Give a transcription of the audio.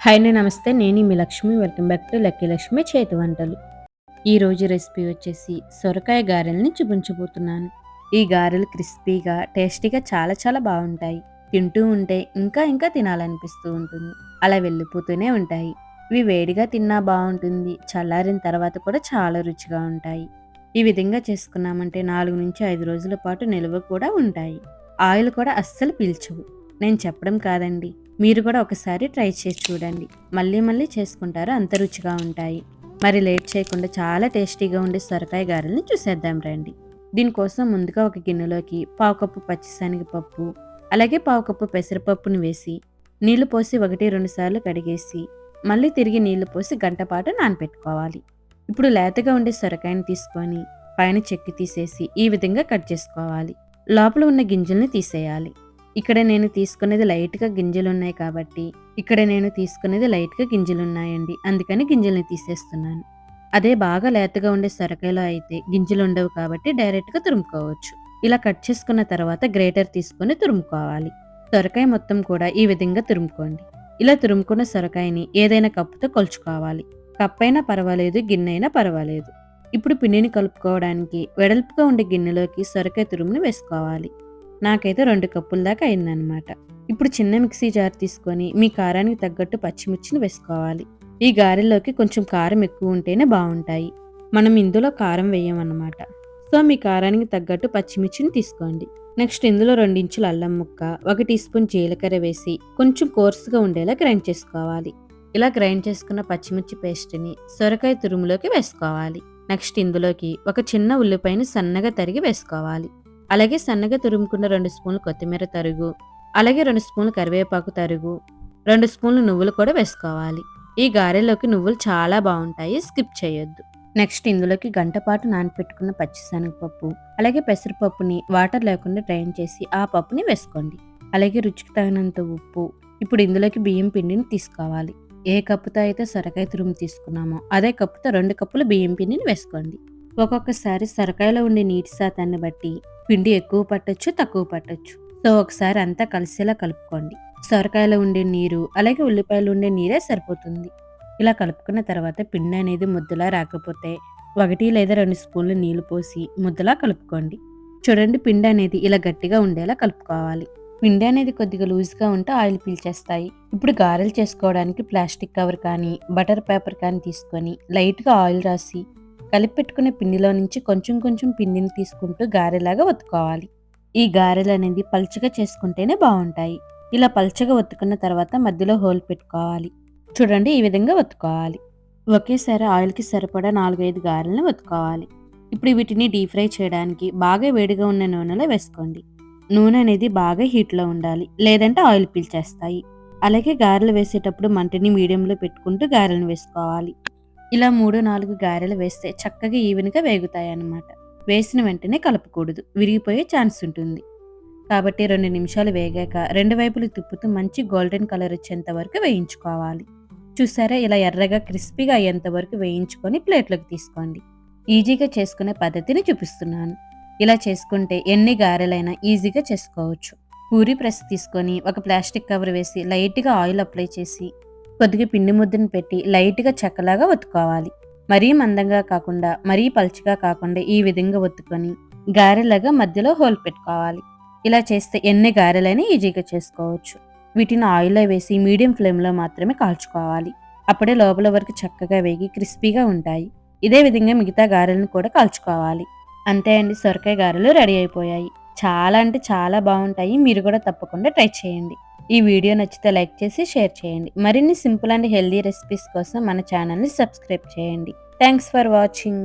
Hi నమస్తే. నేను మీ Lakshmi. Welcome back to lucky Lakshmi చేతి వంటలు. ఈరోజు రెసిపీ వచ్చేసి సొరకాయ గారెల్ని చూపించబోతున్నాను. ఈ గారెలు క్రిస్పీగా టేస్టీగా చాలా చాలా బాగుంటాయి. తింటూ ఉంటే ఇంకా ఇంకా తినాలనిపిస్తూ ఉంటుంది. అలా వెళ్ళిపోతూనే ఉంటాయి. ఇవి వేడిగా తిన్నా బాగుంటుంది. చల్లారిన తర్వాత కూడా చాలా రుచిగా ఉంటాయి. ఈ విధంగా చేసుకున్నామంటే నాలుగు నుంచి ఐదు రోజుల పాటు నిల్వ కూడా ఉంటాయి. ఆయిల్ కూడా అస్సలు పీల్చవు. నేను చెప్పడం కాదండి. మీరు కూడా ఒకసారి ట్రై చేసి చూడండి. మళ్ళీ మళ్ళీ చేసుకుంటారు. అంత రుచిగా ఉంటాయి. మరి లేట్ చేయకుండా చాలా టేస్టీగా ఉండే సొరకాయ గారెల్ని చూసేద్దాం రండి. దీనికోసం ముందుగా ఒక గిన్నెలోకి పావు కప్పు పచ్చిశనగపప్పు అలాగే పావు కప్పు పెసరపప్పుని వేసి నీళ్ళు పోసి ఒకటి రెండు సార్లు కడిగేసి మళ్ళీ తిరిగి నీళ్ళు పోసి గంట పాటు నానపెట్టుకోవాలి. ఇప్పుడు లేతగా ఉండే సొరకాయని తీసుకొని పైన చెక్కి తీసేసి ఈ విధంగా కట్ చేసుకోవాలి. లోపల ఉన్న గింజల్ని తీసేయాలి. ఇక్కడ నేను తీసుకునేది లైట్గా గింజలు ఉన్నాయి కాబట్టి ఇక్కడ నేను తీసుకునేది లైట్గా గింజలు ఉన్నాయండి అందుకని గింజల్ని తీసేస్తున్నాను. అదే బాగా లేతగా ఉండే సొరకాయలో అయితే గింజలు ఉండవు కాబట్టి డైరెక్ట్గా తురుముకోవచ్చు. ఇలా కట్ చేసుకున్న తర్వాత గ్రేటర్ తీసుకొని తురుముకోవాలి. సొరకాయ మొత్తం కూడా ఈ విధంగా తురుముకోండి. ఇలా తురుముకున్న సొరకాయని ఏదైనా కప్పుతో కొలుచుకోవాలి. కప్పైనా పర్వాలేదు గిన్నె అయినా పర్వాలేదు. ఇప్పుడు పిండిని కలుపుకోవడానికి వెడల్పుగా ఉండే గిన్నెలోకి సొరకాయ తురుముని వేసుకోవాలి. నాకైతే రెండు కప్పుల దాకా అయిందనమాట ఇప్పుడు చిన్న మిక్సీ జార్ తీసుకొని మీ కారానికి తగ్గట్టు పచ్చిమిర్చిని వేసుకోవాలి. ఈ గారెల్లోకి కొంచెం కారం ఎక్కువ ఉంటేనే బాగుంటాయి. మనం ఇందులో కారం వేయమన్నమాట. సో మీ కారానికి తగ్గట్టు పచ్చిమిర్చిని తీసుకోండి. నెక్స్ట్ ఇందులో రెండించులు అల్లం ముక్క ఒక టీ స్పూన్ జీలకర్ర వేసి కొంచెం కోర్సుగా ఉండేలా గ్రైండ్ చేసుకోవాలి. ఇలా గ్రైండ్ చేసుకున్న పచ్చిమిర్చి పేస్ట్ని సొరకాయ తురుములోకి వేసుకోవాలి. నెక్స్ట్ ఇందులోకి ఒక చిన్న ఉల్లిపాయని సన్నగా తరిగి వేసుకోవాలి. అలాగే సన్నగా తురుముకున్న రెండు స్పూన్లు కొత్తిమీర తరుగు అలాగే రెండు స్పూన్లు కరివేపాకు తరుగు రెండు స్పూన్లు నువ్వులు కూడా వేసుకోవాలి. ఈ గారెలోకి నువ్వులు చాలా బాగుంటాయి స్కిప్ చేయొద్దు. నెక్స్ట్ ఇందులోకి గంట పాటు నానపెట్టుకున్న పచ్చిశనగపప్పు అలాగే పెసరపప్పుని వాటర్ లేకుండా డ్రైన్ చేసి ఆ పప్పుని వేసుకోండి. అలాగే రుచికి తగినంత ఉప్పు. ఇప్పుడు ఇందులోకి బియ్యం పిండిని తీసుకోవాలి. ఏ కప్పుతో అయితే సొరకాయ తురుము తీసుకున్నామో అదే కప్పుతో రెండు కప్పులు బియ్యం పిండిని వేసుకోండి. ఒక్కొక్కసారి సొరకాయలో ఉండే నీటి శాతాన్ని బట్టి పిండి ఎక్కువ పట్టొచ్చు తక్కువ పట్టొచ్చు. సో ఒకసారి అంతా కలిసేలా కలుపుకోండి. సొరకాయలో ఉండే నీరు అలాగే ఉల్లిపాయలు ఉండే నీరే సరిపోతుంది. ఇలా కలుపుకున్న తర్వాత పిండి అనేది ముద్దలా రాకపోతే ఒకటి లేదా రెండు స్పూన్లు నీళ్ళు పోసి ముద్దలా కలుపుకోండి. చూడండి పిండి అనేది ఇలా గట్టిగా ఉండేలా కలుపుకోవాలి. పిండి అనేది కొద్దిగా లూజ్గా ఉంటే ఆయిల్ పీల్చేస్తాయి. ఇప్పుడు గారెలు చేసుకోవడానికి ప్లాస్టిక్ కవర్ కానీ బటర్ పేపర్ కానీ తీసుకొని లైట్గా ఆయిల్ రాసి కలిపెట్టుకునే పిండిలో నుంచి కొంచెం కొంచెం పిండిని తీసుకుంటూ గారెలాగా ఒత్తుకోవాలి. ఈ గారెలు అనేది పల్చగా చేసుకుంటేనే బాగుంటాయి. ఇలా పల్చగా ఒత్తుకున్న తర్వాత మధ్యలో హోల్ పెట్టుకోవాలి. చూడండి ఈ విధంగా ఒత్తుకోవాలి. ఒకేసారి ఆయిల్కి సరిపడా నాలుగైదు గారెలను ఒత్తుకోవాలి. ఇప్పుడు వీటిని డీప్ ఫ్రై చేయడానికి బాగా వేడిగా ఉన్న నూనెలో వేసుకోండి. నూనె అనేది బాగా హీట్లో ఉండాలి లేదంటే ఆయిల్ పీల్చేస్తాయి. అలాగే గారెలు వేసేటప్పుడు మంటని మీడియంలో పెట్టుకుంటూ గారెలను వేసుకోవాలి. ఇలా మూడు నాలుగు గారెలు వేస్తే చక్కగా ఈవెన్గా వేగుతాయి అన్నమాట వేసిన వెంటనే కలపకూడదు. విరిగిపోయే ఛాన్స్ ఉంటుంది. కాబట్టి రెండు నిమిషాలు వేగాక రెండు వైపులు తిప్పుతూ మంచి గోల్డెన్ కలర్ వచ్చేంత వరకు వేయించుకోవాలి. చూసారా? ఇలా ఎర్రగా క్రిస్పీగా అయ్యేంత వరకు వేయించుకొని ప్లేట్లోకి తీసుకోండి. ఈజీగా చేసుకునే పద్ధతిని చూపిస్తున్నాను. ఇలా చేసుకుంటే ఎన్ని గారెలైనా ఈజీగా చేసుకోవచ్చు. పూరి ప్రెస్ తీసుకొని ఒక ప్లాస్టిక్ కవర్ వేసి లైట్గా ఆయిల్ అప్లై చేసి కొద్దిగా పిండి ముద్దను పెట్టి లైట్గా చెక్కలాగా ఒత్తుకోవాలి. మరీ మందంగా కాకుండా మరీ పలుచగా కాకుండా ఈ విధంగా ఒత్తుకొని గారెలాగా మధ్యలో హోల్ పెట్టుకోవాలి. ఇలా చేస్తే ఎన్ని గారెలైనా ఈజీగా చేసుకోవచ్చు. వీటిని ఆయిల్లో వేసి మీడియం ఫ్లేమ్లో మాత్రమే కాల్చుకోవాలి. అప్పుడే లోపల వరకు చక్కగా వేగి క్రిస్పీగా ఉంటాయి. ఇదే విధంగా మిగతా గారెలను కూడా కాల్చుకోవాలి. అంతే అండి సొరకాయ గారెలు రెడీ అయిపోయాయి. చాలా అంటే చాలా బాగుంటాయి. మీరు కూడా తప్పకుండా ట్రై చేయండి. ఈ వీడియో నచ్చితే లైక్ చేసి షేర్ చేయండి. మరిన్ని సింపుల్ అండ్ హెల్దీ రెసిపీస్ కోసం మన ఛానల్ని సబ్స్క్రైబ్ చేయండి. Thanks for watching